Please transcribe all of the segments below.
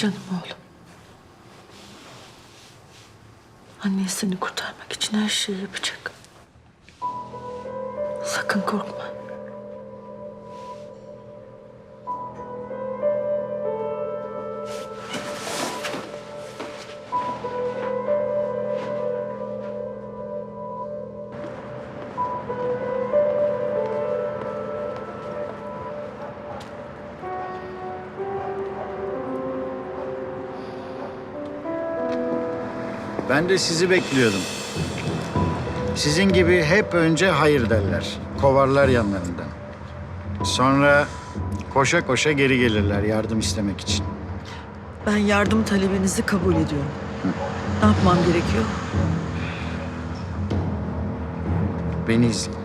Canım oğlum. Anne seni kurtarmak için her şeyi yapacak. Sakın korkma. Ben de sizi bekliyordum. Sizin gibi hep önce hayır derler. Kovarlar yanlarından. Sonra koşa koşa geri gelirler yardım istemek için. Ben yardım talebinizi kabul ediyorum. Ne yapmam gerekiyor? Beni izleyin.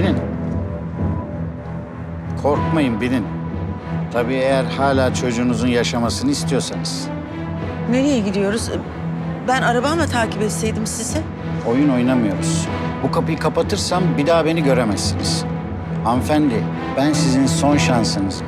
Binin. Korkmayın binin. Tabii eğer hala çocuğunuzun yaşamasını istiyorsanız. Nereye gidiyoruz? Ben arabamla takip etseydim sizi. Oyun oynamıyoruz. Bu kapıyı kapatırsam bir daha beni göremezsiniz. Hanımefendi, ben sizin son şansınız.